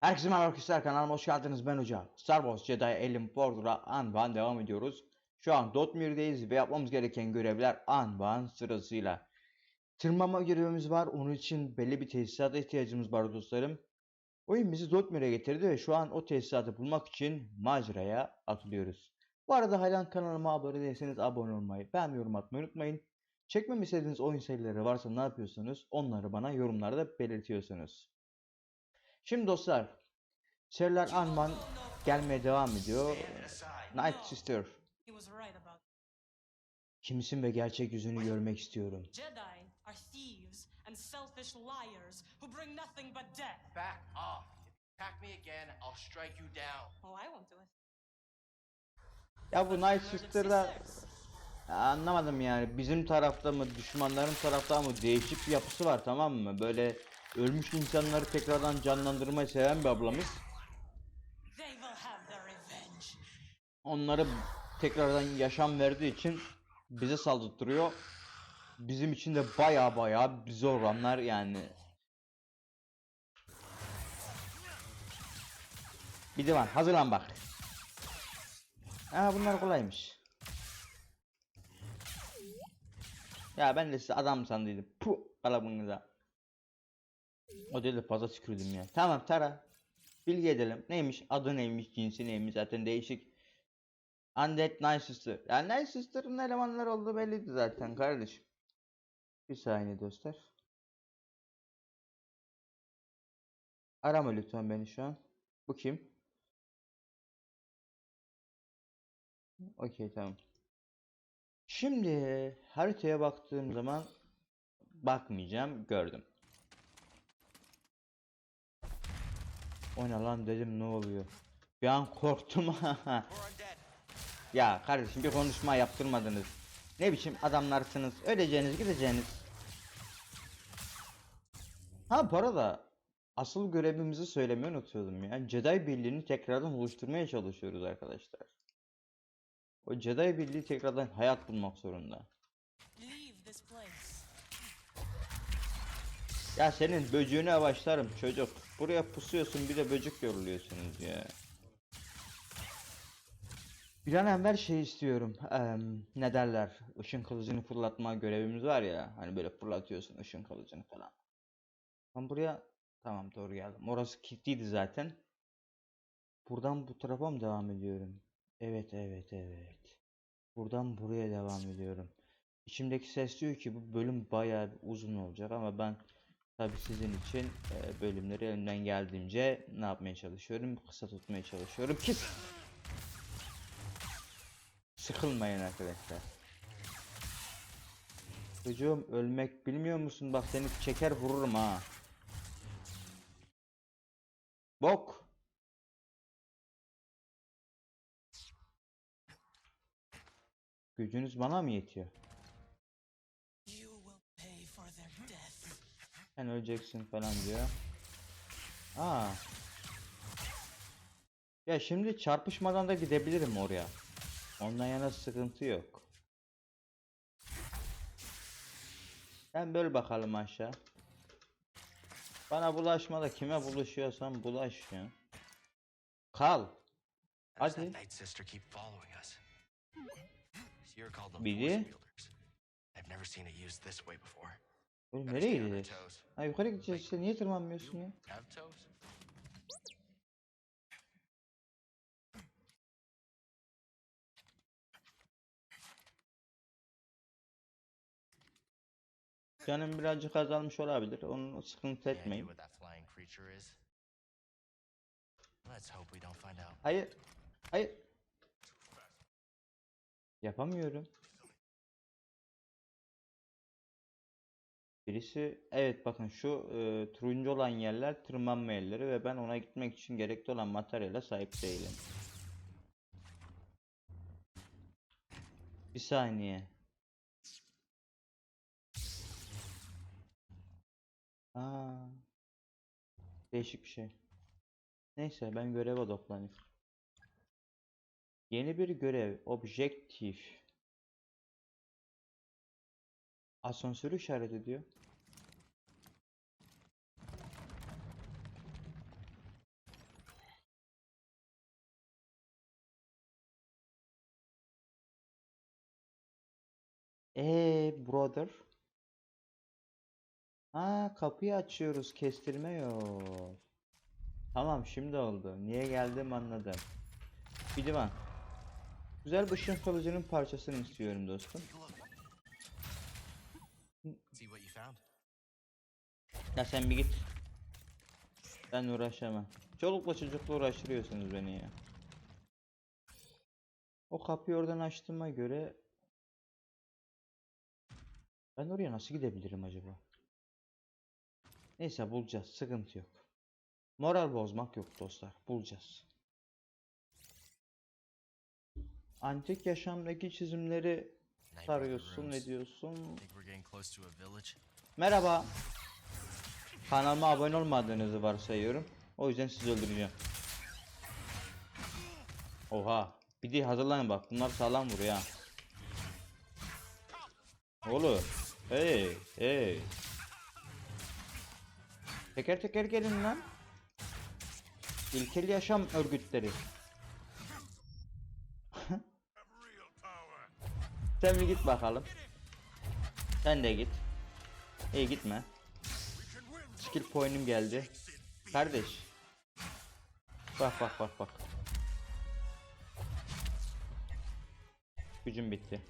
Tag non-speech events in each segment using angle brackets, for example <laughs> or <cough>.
Herkese merhaba arkadaşlar kanalıma hoş geldiniz ben Hoca. Star Wars Jedi Alien Border'a Anban devam ediyoruz. Şu an Dotmir'deyiz ve yapmamız gereken görevler Anban sırasıyla. Tırmanma görevimiz var. Onun için belli bir tesisata ihtiyacımız var dostlarım. Oyun bizi Dotmir'e getirdi ve şu an o tesisatı bulmak için maceraya atılıyoruz. Bu arada hala kanalıma abone değilseniz abone olmayı, beğen yorum atmayı unutmayın. Çekmemi istediğiniz oyun serileri varsa ne yapıyorsanız onları bana yorumlarda belirtiyorsunuz. Şimdi dostlar, seriler Anman gelmeye devam ediyor. Night about kimsin ve gerçek yüzünü görmek istiyorum. Jedi are thieves and selfish liars who bring nothing but death. Back off. If you attack me again, I'll strike you down. Oh, I won't do it. Ya bu Night Sister'da anlamadım yani bizim tarafta mı düşmanların tarafta mı değişik bir yapısı var tamam mı? Böyle ölmüş insanları tekrardan canlandırmayı seven bir ablamız. Onları tekrardan yaşam verdiği için bize saldırtırıyor. Bizim için de baya baya zor olanlar yani. Bir de var hazırlan bak. Ha bunlar kolaymış. Ya ben de size adam sandıydım. Puh kalabalığınıza. O değil de fazla tükürdüm ya. Tamam Tara. Bilgi edelim. Neymiş? Adı neymiş? Cinsi neymiş? Zaten değişik. Undead Night Sister. Yani Night Sister'ın elemanları olduğu belliydi zaten kardeşim. Bir saniye dostlar. Arama lütfen beni şu an. Bu kim? Okey tamam. Şimdi haritaya baktığım zaman bakmayacağım gördüm. O ne lan dedim ne oluyor? Bir an korktum. <laughs> Ya kardeşim bir konuşma yaptırmadınız. Ne biçim adamlarsınız? Öleceğiniz gideceğiniz. Ha bu arada asıl görevimizi söylemeyi unutuyordum ya. Jedi Birliği'ni tekrardan oluşturmaya çalışıyoruz arkadaşlar. O Jedi Birliği tekrardan hayat bulmak zorunda. Ya senin böcüğüne başlarım çocuk. Buraya pusuyorsun bir de böcek yoruluyorsunuz ya. Bir an evvel şey istiyorum. em, ne derler? Işın kılıcını fırlatma görevimiz var ya. Hani böyle fırlatıyorsun ışın kılıcını falan. Ben buraya tamam doğru geldim. Orası kilitliydi zaten. Buradan bu tarafa mı devam ediyorum? Evet evet evet. Buradan buraya devam ediyorum. İçimdeki ses diyor ki bu bölüm bayağı uzun olacak ama ben Tabii sizin için e, bölümleri elimden geldiğince ne yapmaya çalışıyorum? Kısa tutmaya çalışıyorum ki sıkılmayın arkadaşlar. Çocuğum ölmek bilmiyor musun? Bak seni çeker vururum ha. Bok. Gücünüz bana mı yetiyor? Sen öleceksin falan diyor. Aa. Ya şimdi çarpışmadan da gidebilirim oraya. Ondan yana sıkıntı yok. Sen böl bakalım aşağı. Bana bulaşma da kime bulaşıyorsan bulaş ya. Kal. Hadi. Biri. I've never seen it used this way before. Oğlum nereye gideceğiz? Ha yukarı gideceğiz işte niye tırmanmıyorsun ya? Canım birazcık azalmış olabilir. Onu sıkıntı etmeyin. what that flying creature is? Let's hope we don't find out. Hayır. Hayır. Yapamıyorum. Birisi evet bakın şu e, turuncu olan yerler tırmanma yerleri ve ben ona gitmek için gerekli olan materyale sahip değilim. Bir saniye. Aa. Değişik bir şey. Neyse ben göreve odaklanayım. Yeni bir görev. Objektif. Asansörü işaret ediyor. Ee brother. Ha kapıyı açıyoruz kestirme yok. Tamam şimdi oldu. Niye geldim anladım. Bilmem. Güzel bir ışın kılıcının parçasını istiyorum dostum. Ya sen bir git. Ben uğraşamam. Çolukla çocukla uğraştırıyorsunuz beni ya. O kapıyı oradan açtığıma göre ben oraya nasıl gidebilirim acaba? Neyse bulacağız. Sıkıntı yok. Moral bozmak yok dostlar. Bulacağız. Antik yaşamdaki çizimleri sarıyorsun, ne diyorsun? Merhaba. Kanalıma abone olmadığınızı varsayıyorum. O yüzden sizi öldüreceğim. Oha. Bir de hazırlanın bak. Bunlar sağlam vuruyor ha. Oğlum. Hey. Hey. Teker teker gelin lan. İlkel yaşam örgütleri. <laughs> Sen bir git bakalım. Sen de git. İyi gitme. Skill point'im geldi. Kardeş. Bak bak bak bak. Gücüm bitti.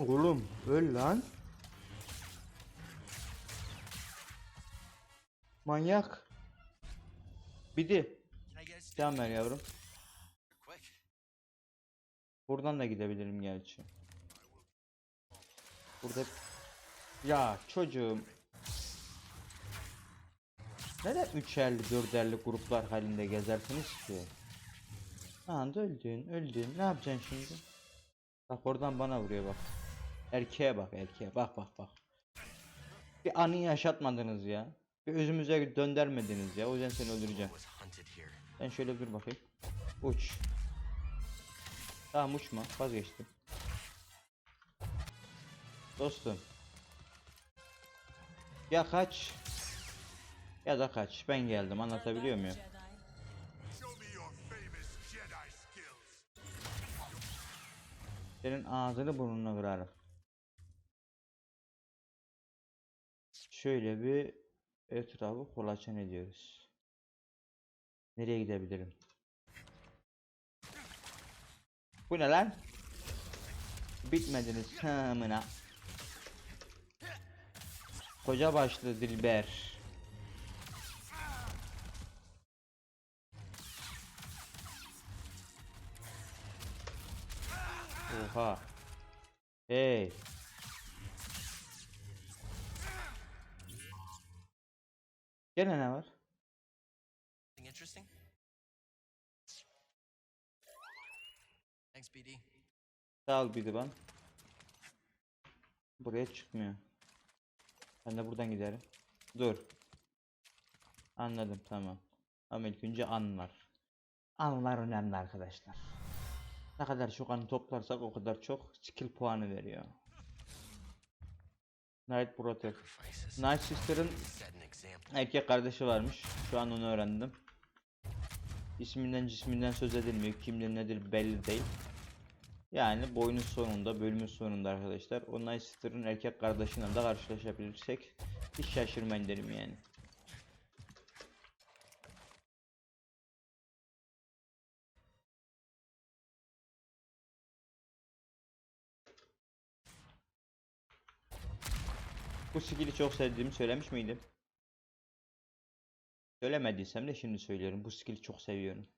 Oğlum öl lan. Manyak. Bidi. Can ver yavrum. Buradan da gidebilirim gerçi. Burada ya çocuğum neden üçerli dörderli gruplar halinde gezersiniz ki? Anda öldün öldün ne yapacaksın şimdi? Bak oradan bana vuruyor bak. Erkeğe bak erkeğe bak bak bak. Bir anı yaşatmadınız ya. Bir özümüze döndürmediniz ya. O yüzden seni öldüreceğim. Ben şöyle dur bakayım. Uç. Tamam uçma. Vazgeçtim. Dostum. Ya kaç. Ya da kaç. Ben geldim. Anlatabiliyor muyum? Senin ağzını burnunu kırarım. Şöyle bir etrafı kolaçan ediyoruz. Nereye gidebilirim? Bu ne lan? Bitmediniz tamına. Koca başlı Dilber. Oha. Hey. Gene ne var? İnteresting? Thanks, BD. Sağ ol Bidiban. Buraya çıkmıyor. Ben de buradan giderim. Dur. Anladım tamam. Ama ilk önce anlar. Anlar önemli arkadaşlar. Ne kadar çok anı toplarsak o kadar çok skill puanı veriyor. Knight Protect. Night Sister'ın an. Erkek kardeşi varmış. Şu an onu öğrendim. İsminden cisminden söz edilmiyor. Kimdir nedir belli değil. Yani bu oyunun sonunda, bölümün sonunda arkadaşlar o Night erkek kardeşiyle de karşılaşabilirsek hiç şaşırmayın derim yani. Bu skill'i çok sevdiğimi söylemiş miydim? Söylemediysem de şimdi söylüyorum. Bu skill'i çok seviyorum.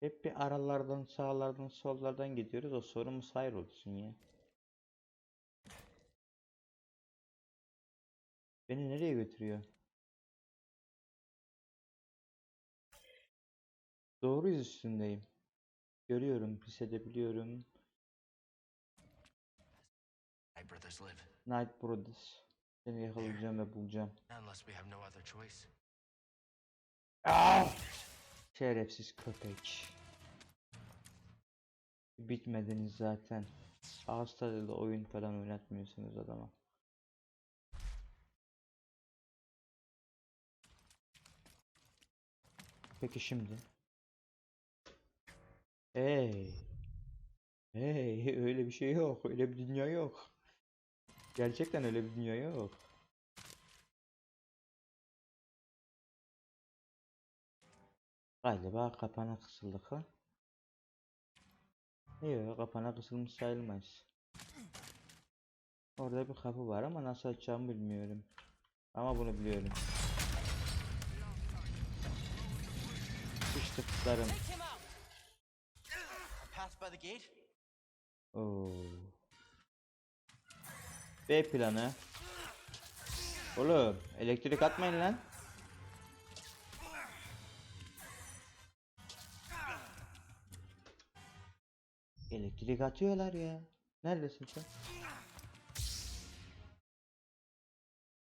Hep bir aralardan, sağlardan, sollardan gidiyoruz. O sorumuz hayır olsun ya. Beni nereye götürüyor? Doğru iz üstündeyim. Görüyorum, hissedebiliyorum. My brothers live. Night Brothers. Seni yakalayacağım ve bulacağım. Unless we have no other choice. Ah! Şerefsiz köpek. Bitmediniz zaten. Ağız oyun falan oynatmıyorsunuz adama. Peki şimdi. Hey. Hey <laughs> öyle bir şey yok. Öyle bir dünya yok. Gerçekten öyle bir dünya yok. Galiba kapana kısıldık ha. Yok kapana kısılmış sayılmaz. Orada bir kapı var ama nasıl açacağımı bilmiyorum. Ama bunu biliyorum. İşte kızlarım. B planı. Oğlum elektrik atmayın lan. Elektrik atıyorlar ya. Neredesin sen?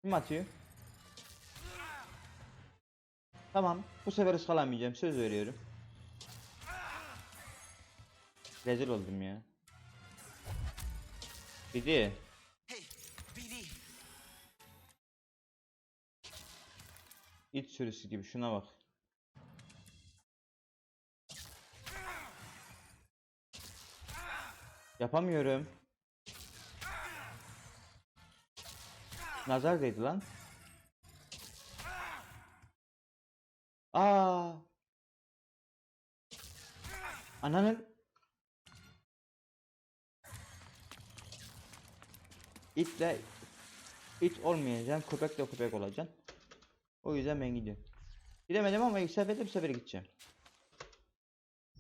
Kim atıyor? Tamam. Bu sefer ıskalamayacağım. Söz veriyorum. Rezil oldum ya. Bidi. İç sürüsü gibi şuna bak. Yapamıyorum. Nazar değdi lan. Aa. Ananın. İtle it olmayacağım. Köpek de köpek olacaksın. O yüzden ben gidiyorum. Gidemedim ama ilk seferde bir sefer gideceğim.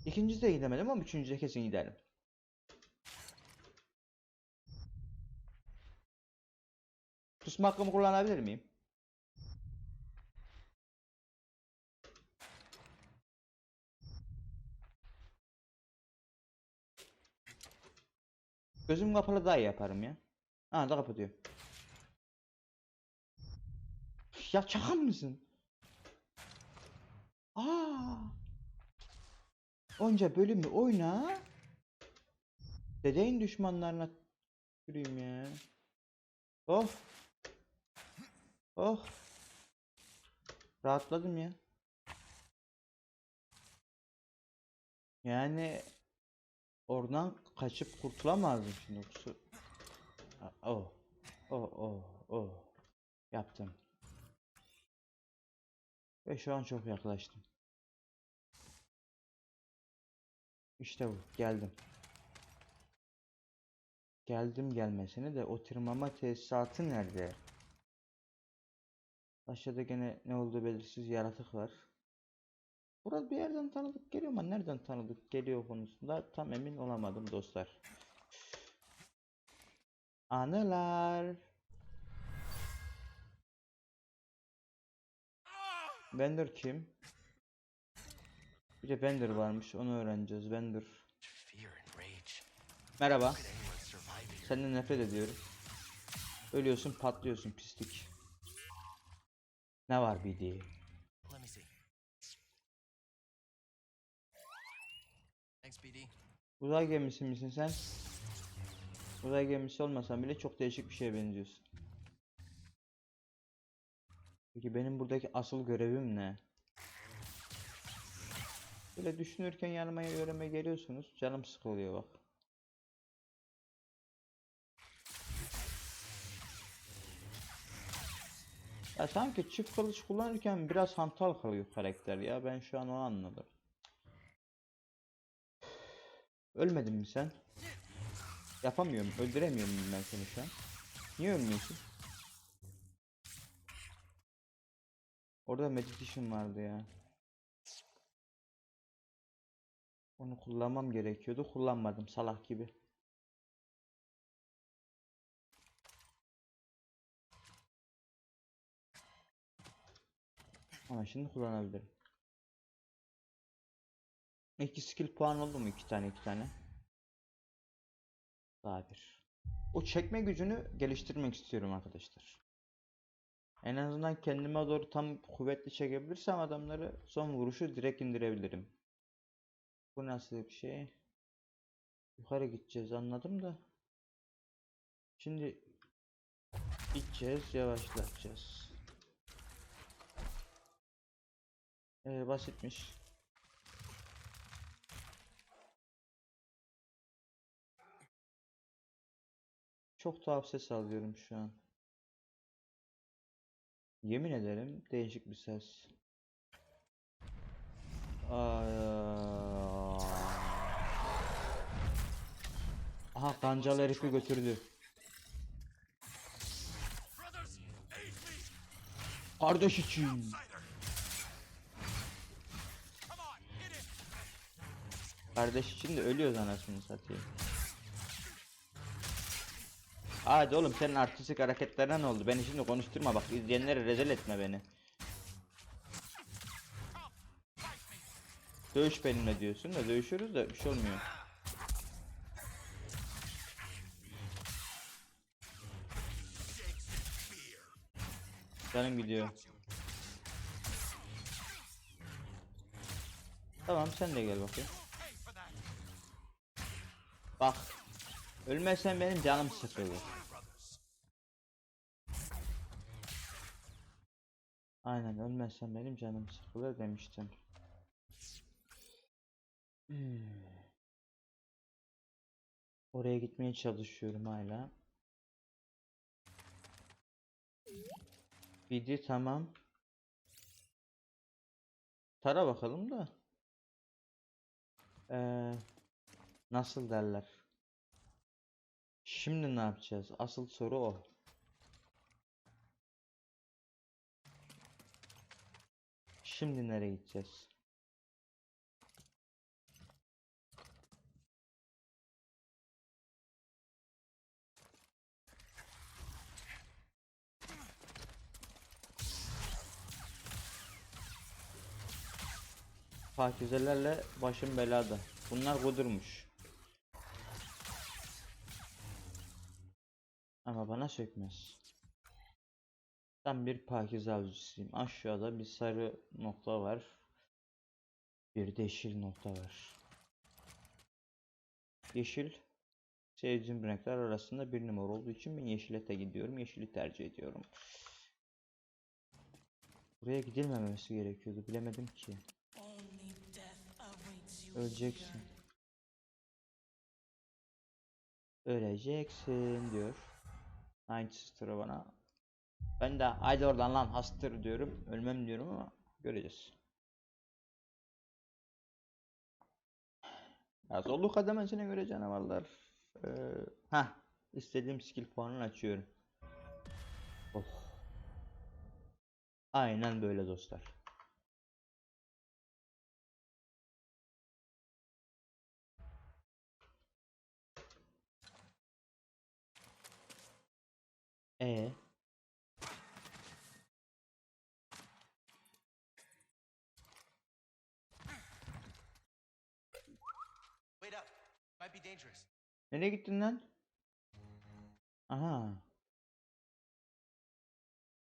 İkincisi de gidemedim ama üçüncüde kesin giderim. Kusma hakkımı kullanabilir miyim? Gözüm kapalı daha iyi yaparım ya. Ha da kapatıyor. Ya çakal mısın? Aa. Onca bölümü oyna. Dedeyin düşmanlarına tüküreyim ya. Oh. Oh. Rahatladım ya. Yani oradan kaçıp kurtulamazdım şimdi Oh. Oh oh oh. Yaptım. Ve şu an çok yaklaştım. İşte bu. Geldim. Geldim gelmesine de o tırmanma tesisatı nerede? Aşağıda gene ne olduğu belirsiz yaratık var. Burada bir yerden tanıdık geliyor ama nereden tanıdık geliyor konusunda tam emin olamadım dostlar. Anılar. Bender kim? Bir de Bender varmış onu öğreneceğiz Bender. Merhaba. Senden nefret ediyorum. Ölüyorsun patlıyorsun pislik. Ne var. Thanks, BD. Uzay gemisi misin sen? Uzay gemisi olmasan bile çok değişik bir şeye benziyorsun. Peki benim buradaki asıl görevim ne? Böyle düşünürken yanıma yöreme geliyorsunuz. Canım sıkılıyor bak. Ya sanki çift kılıç kullanırken biraz hantal kalıyor karakter ya. Ben şu an onu anladım. Ölmedin mi sen? Yapamıyorum. Öldüremiyor muyum ben seni şu an? Niye ölmüyorsun? Orada meditation vardı ya. Onu kullanmam gerekiyordu. Kullanmadım salak gibi. Ama şimdi kullanabilirim. İki skill puan oldu mu? iki tane iki tane. Daha bir. O çekme gücünü geliştirmek istiyorum arkadaşlar. En azından kendime doğru tam kuvvetli çekebilirsem adamları son vuruşu direkt indirebilirim. Bu nasıl bir şey? Yukarı gideceğiz anladım da. Şimdi gideceğiz yavaşlatacağız. Ee, basitmiş. Çok tuhaf ses alıyorum şu an. Yemin ederim değişik bir ses. Aa. Aha kancalı herifi götürdü. Kardeş için. Kardeş için de ölüyoruz anasını satayım. Hadi oğlum senin artistik hareketlerine ne oldu? Beni şimdi konuşturma bak izleyenleri rezil etme beni. Dövüş benimle diyorsun da dövüşürüz de bir şey olmuyor. Canım gidiyor. Tamam sen de gel bakayım. Bak. Ölmezsen benim canım sıkılır. Aynen ölmezsen benim canım sıkılır demiştim. Hmm. Oraya gitmeye çalışıyorum hala. Video tamam. Tara bakalım da. Ee, nasıl derler? Şimdi ne yapacağız? Asıl soru o. Şimdi nereye gideceğiz? Pakizelerle başım belada. Bunlar kudurmuş. Ama bana sökmez. Ben bir pakize avcısıyım. Aşağıda bir sarı nokta var. Bir de yeşil nokta var. Yeşil sevdiğim renkler arasında bir numara olduğu için ben yeşile de gidiyorum. Yeşili tercih ediyorum. Buraya gidilmemesi gerekiyordu. Bilemedim ki. Öleceksin. Öleceksin diyor. Sister'ı bana. Ben de haydi oradan lan hastır diyorum. Ölmem diyorum ama göreceğiz. Ya zorluk kademesine göre canavarlar. Ee, ha istediğim skill puanını açıyorum. Oh. Aynen böyle dostlar. E Wait up. Might be dangerous. nereye gittin lan? Aha.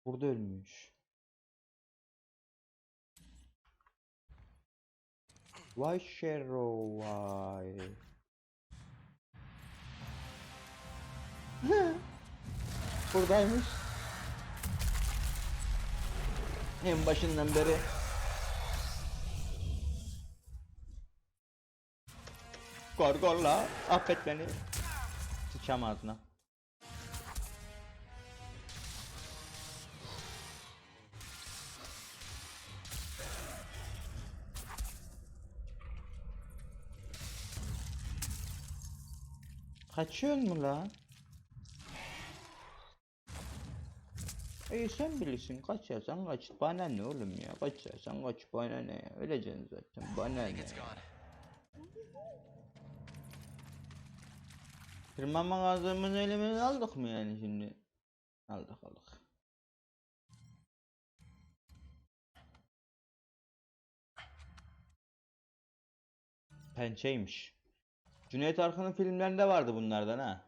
Burada ölmüş. Vay Shero vay. <laughs> Buradaymış. En başından beri. Gorgolla affet beni. Sıçam ağzına. Kaçıyor mu lan? İyi sen bilirsin kaç yazsan kaç bana ne oğlum ya kaç yazsan kaç bana ne ya öleceksin zaten bana ne. Tırmanma gazımızı elimize aldık mı yani şimdi? Aldık aldık. Pençeymiş. Cüneyt Arkın'ın filmlerinde vardı bunlardan ha.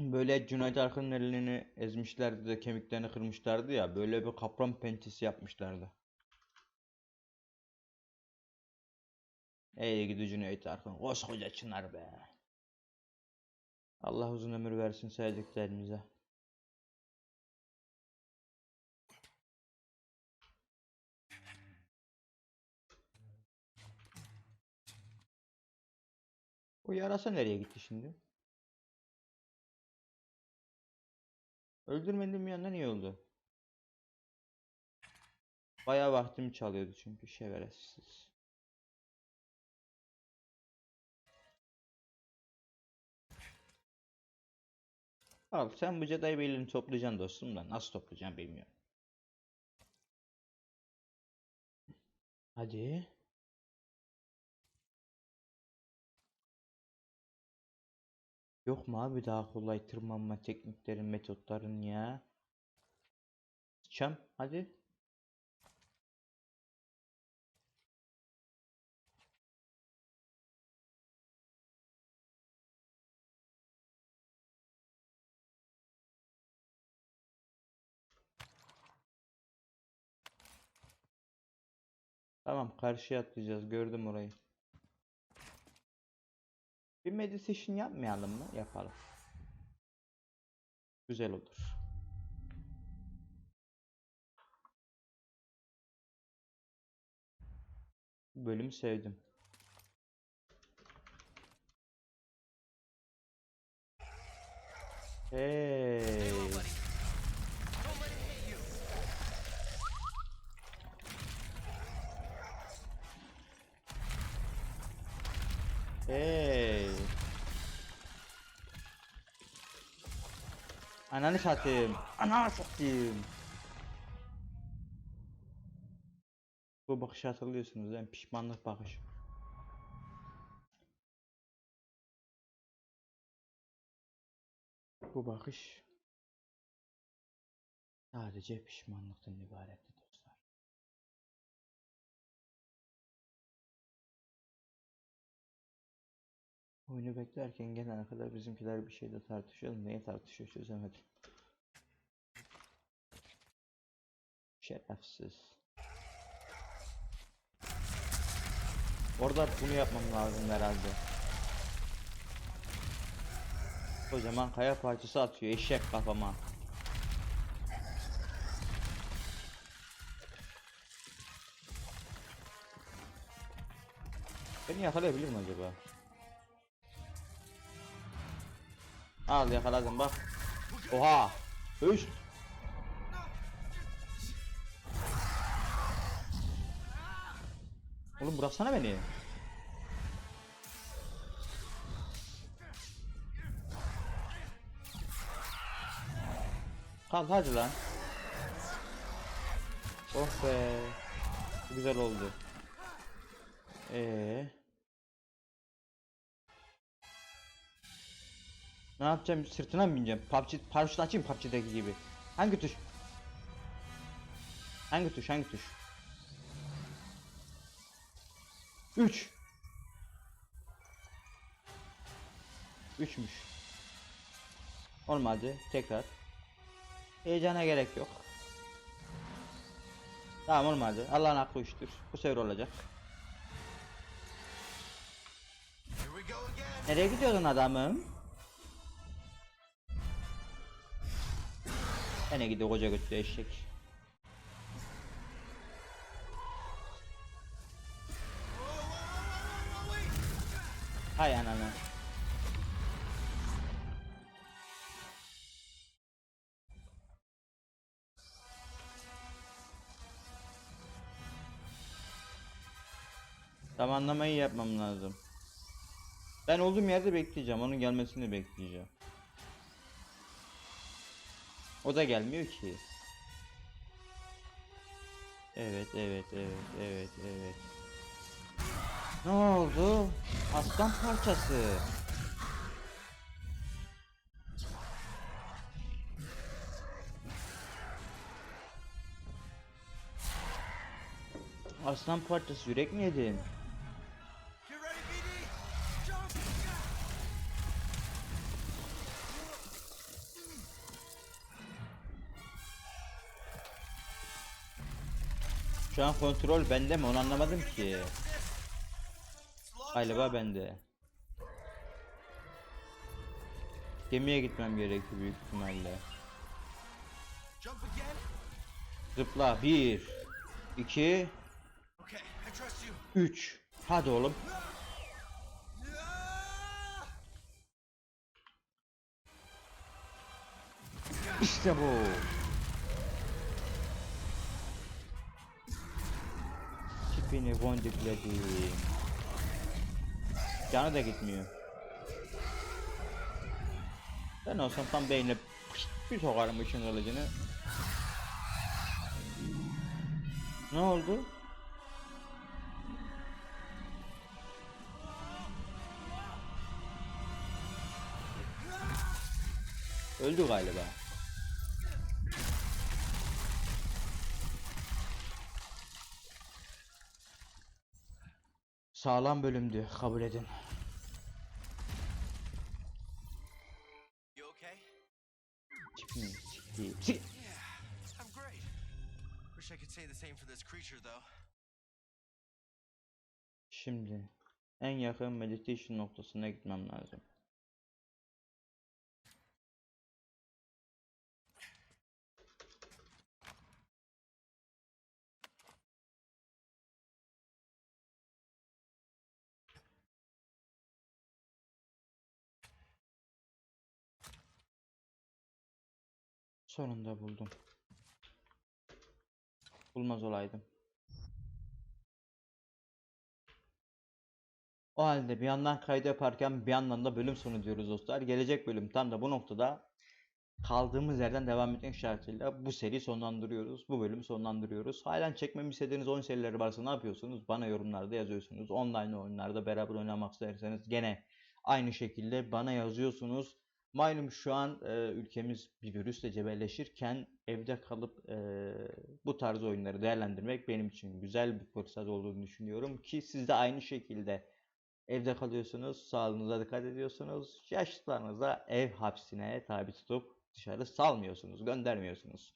Böyle Cüneyt Arkın'ın elini ezmişlerdi de kemiklerini kırmışlardı ya. Böyle bir kaplan pençesi yapmışlardı. Ey gidi Cüneyt Arkın. Koskoca çınar be. Allah uzun ömür versin sevdiklerimize. O yarasa nereye gitti şimdi? Öldürmedim bir yandan iyi oldu. Bayağı vaktimi çalıyordu çünkü şeveresiz. Al sen bu Jedi Bey'lerini toplayacaksın dostum da nasıl toplayacaksın bilmiyorum. Hadi. Yok mu abi daha kolay tırmanma tekniklerin, metotların ya? Çam hadi. Tamam karşıya atlayacağız gördüm orayı. Bir meditation yapmayalım mı? Yapalım. Güzel olur. Bu bölümü sevdim. Hey. Ananı satayım. Ananı satayım. Bu bakışı hatırlıyorsunuz mi? Pişmanlık bakışı. Bu bakış sadece pişmanlıktan ibaretti Oyunu beklerken gelene kadar bizimkiler bir şeyde tartışıyor. Neye tartışıyor çözemedim. Şerefsiz. Orada bunu yapmam lazım herhalde. Kocaman kaya parçası atıyor eşek kafama. Beni yakalayabilir mi acaba? Al yakaladım bak. Oha. Üst. Oğlum bıraksana beni. Kal hadi lan. Oh be. Güzel oldu. Ee. Ne yapacağım? Sırtına mı bineceğim? PUBG paraşüt açayım PUBG'deki gibi. Hangi tuş? Hangi tuş? Hangi tuş? 3 3'müş. Olmadı. Tekrar. Heyecana gerek yok. Tamam olmadı. Allah'ın aklı üçtür. Bu sefer olacak. Nereye gidiyordun adamım? Nereye gidiyor koca götlü eşek? Hay ananı. Zamanlamayı yapmam lazım. Ben olduğum yerde bekleyeceğim. Onun gelmesini bekleyeceğim. O da gelmiyor ki. Evet, evet, evet, evet, evet. Ne oldu? Aslan parçası. Aslan parçası yürek mi yedin? Şu an kontrol bende mi onu anlamadım ki. Galiba bende. Gemiye gitmem gerekiyor büyük ihtimalle. Zıpla bir, iki, üç. Hadi oğlum. İşte bu. Tipini boncukledim. Canı da gitmiyor. Ben olsam tam beynine bir sokarım ışın kılıcını. Ne oldu? Öldü galiba. Sağlam bölümdü kabul edin. Çıkmıyor. Çık-. Şimdi en yakın meditation noktasına gitmem lazım. Sonunda buldum. Bulmaz olaydım. O halde bir yandan kaydı yaparken bir yandan da bölüm sonu diyoruz dostlar. Gelecek bölüm tam da bu noktada kaldığımız yerden devam etmek şartıyla bu seri sonlandırıyoruz. Bu bölümü sonlandırıyoruz. Halen çekmemi istediğiniz oyun serileri varsa ne yapıyorsunuz? Bana yorumlarda yazıyorsunuz. Online oyunlarda beraber oynamak isterseniz gene aynı şekilde bana yazıyorsunuz. Malum şu an e, ülkemiz bir virüsle cebelleşirken evde kalıp e, bu tarz oyunları değerlendirmek benim için güzel bir fırsat olduğunu düşünüyorum ki siz de aynı şekilde Evde kalıyorsunuz, sağlığınıza dikkat ediyorsunuz. Yaşlılarınıza ev hapsine tabi tutup dışarı salmıyorsunuz, göndermiyorsunuz.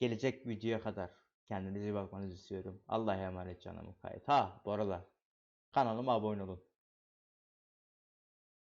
Gelecek videoya kadar kendinize bakmanızı istiyorum. Allah'a emanet canım kayıt. Ha bu arada kanalıma abone olun.